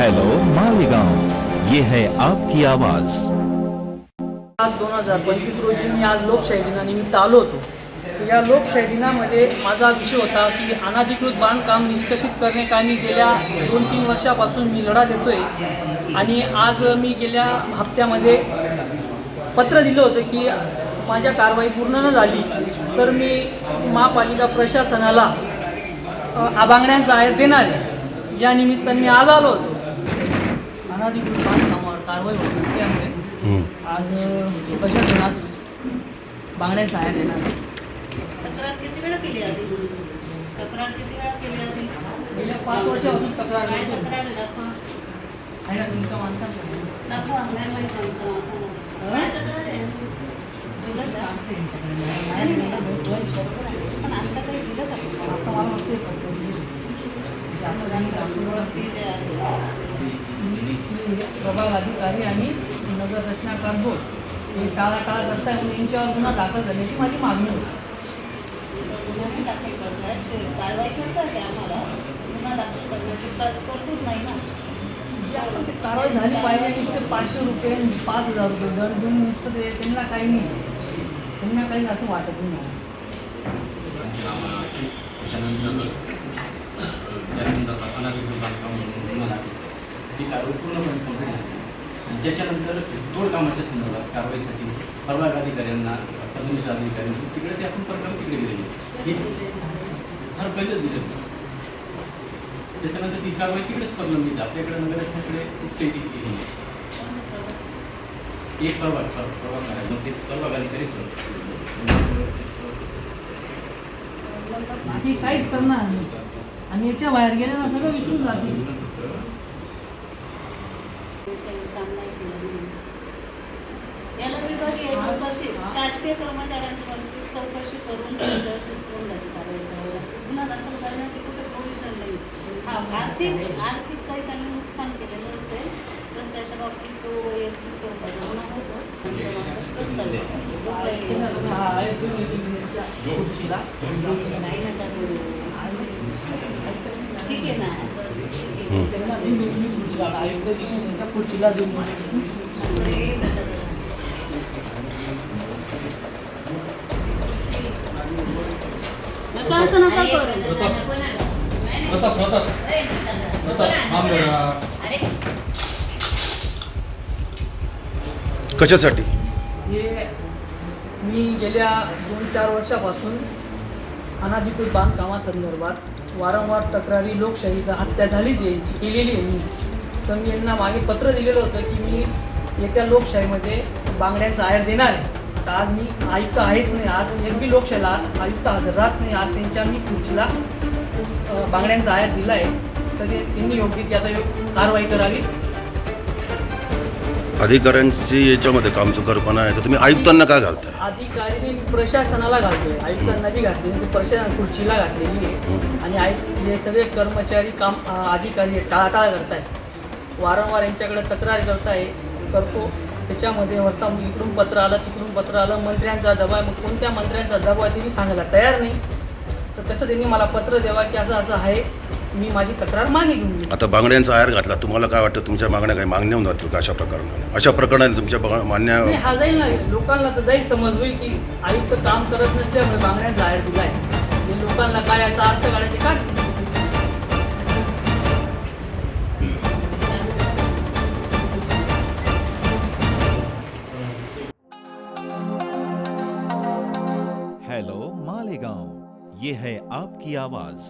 Hello Malegaon ये है आपकी आवाज़. आज दोन हजार पंचवीस रोजी मी आज लोकशाही दिनानिमित्त आलो होतो. या लोकशाही दिनामध्ये माझा विषय होता की अनाधिकृत बांधकाम निष्कषित करणे काय मी गेल्या दोन तीन वर्षापासून मी लढा देतोय. आणि आज मी गेल्या हप्त्यामध्ये पत्र दिलं होतं की माझ्या कारवाई पूर्ण न झाली तर मी महापालिका प्रशासनाला अ, अभांगण्यांचा आहेर देणार आहे. या निमित्ताने मी आज आलो होतो. कारवाई होत नसल्यामुळे आज प्रशासनास बांगड्यांचा आहेर देणार तक्रार किती वेळा केली आधी? तक्रार किती वेळा केली आधी? गेल्या पाच वर्षापासून तक्रार काय करतो. तक्रार आहे? दाखवा. आहे ना तुमच्या माणसांकडे? दाखवा नाही माहीत आमचं असं काय तक्रार आहे? दिलं का? नाही, नाही. पण आता काही दिलं का? आता मला वाटते पत्र दिलं. जे आपण आणि डॉक्टरवरती ते आहे. प्रभाग अधिकारी आणि नगर रचनाकार बोर्ड. हे टाळाटाळ करताय म्हणून यांच्यावर गुन्हा दाखल करण्याची माझी मागणी होती. गुन्हा दाखल करताय शे- कारवाई करताय ते आम्हाला. गुन्हा दाखल करण्याची तर- तरतूद नाही ना. कारवाई झाली पाहिजे आणि ते पाचशे रुपये पाच हजार रुपये दर देऊन नुसतं ते त्यांना काही नाही. त्यांना काही असं वाटत नाही त्यानंतर त्यानंतर अनाधिकृत बांधकाम म्हणून मला ही कारवाई पूर्णपणे कंप्लीट झाली आणि त्याच्यानंतर तोडकामाच्या संदर्भात कारवाईसाठी परवाग अधिकाऱ्यांना पदवीस अधिकाऱ्यांना तिकडे ते आपण प्रकरण तिकडे गेलेली हे फार पहिलं दिलं. त्याच्यानंतर ती कारवाई तिकडेच प्रलंबित आहे. आपल्याकडे नगराष्ट्राकडे कुठलीही केली एक परवा परवा प्रभाग मग ते परवा अधिकारी सर. बाकी काहीच करणार आणि याच्या बाहेर गेले ना सगळं विसरून जाते त्यांनी काम नाही केलं याला विभागीय चौकशी शासकीय कर्मचाऱ्यांची पण चौकशी करून त्यांच्यावर शिस्तबंधाची कारवाई करावी लागते गुन्हा दाखल करण्याची कुठे प्रोव्हिजन नाही हा आर्थिक आर्थिक काही त्यांनी नुकसान केलेलं असेल तर त्याच्या बाबतीत तो वैयक्तिक स्वरूपाचा गुन्हा होतो ठीक आहे ना खुर्चीला. देऊन असं नका करू कशासाठी हे मी गेल्या दोन चार वर्षापासून अनाधिकृत बांधकामासंदर्भात वारंवार तक्रारी लोकशाहीचा हत्या झालीच आहे यांची केलेली आहे मी. तर मी यांना मागे पत्र दिलेलं होतं की मी येत्या लोकशाहीमध्ये बांगड्यांचा आयर देणार आहे. तर आज मी आयुक्त आहेच नाही आज एक बी लोकशाहीला आयुक्त हजर राहत नाही आज त्यांच्या मी खुर्चीला बांगड्यांचा आयात दिला आहे तर त्यांनी योग्य ती आता योग- कारवाई करावी. अधिकाऱ्यांची याच्यामध्ये कामचुकारपणा आहे. तर तुम्ही आयुक्तांना काय घालताय? अधिकारी प्रशासनाला घालतोय आयुक्तांना बी घातली प्रशासन खुर्चीला घातलेली आहे. आणि आयुक्त हे सगळे कर्मचारी काम अधिकारी टाळाटाळ करताय वारंवार यांच्याकडे तक्रार करताय. करतो. त्याच्यामध्ये होता मग इकडून पत्र आलं तिकडून पत्र आलं. मंत्र्यांचा दबाव आहे. मग कोणत्या मंत्र्यांचा दबाव आहे ते मी सांगायला तयार नाही. तर तसं त्यांनी मला पत्र द्यावा की असं असं आहे. मी माझी तक्रार मागे घेऊन. आता बांगड्यांचा आयर घातला तुम्हाला काय वाटतं? तुमच्या मागण्या काही मागण्या होऊन जातील का अशा प्रकाराने अशा प्रकरणाने तुमच्या बघा- मान्य नाही हा जाईल ना. लोकांना तर जाईल समज होईल की आयुक्त काम करत नसल्यामुळे बांगड्यांचा आहेर दिलाय. हे लोकांना काय याचा अर्थ काढायचे काढ हेलो मालेगांव ये है आपकी आवाज़.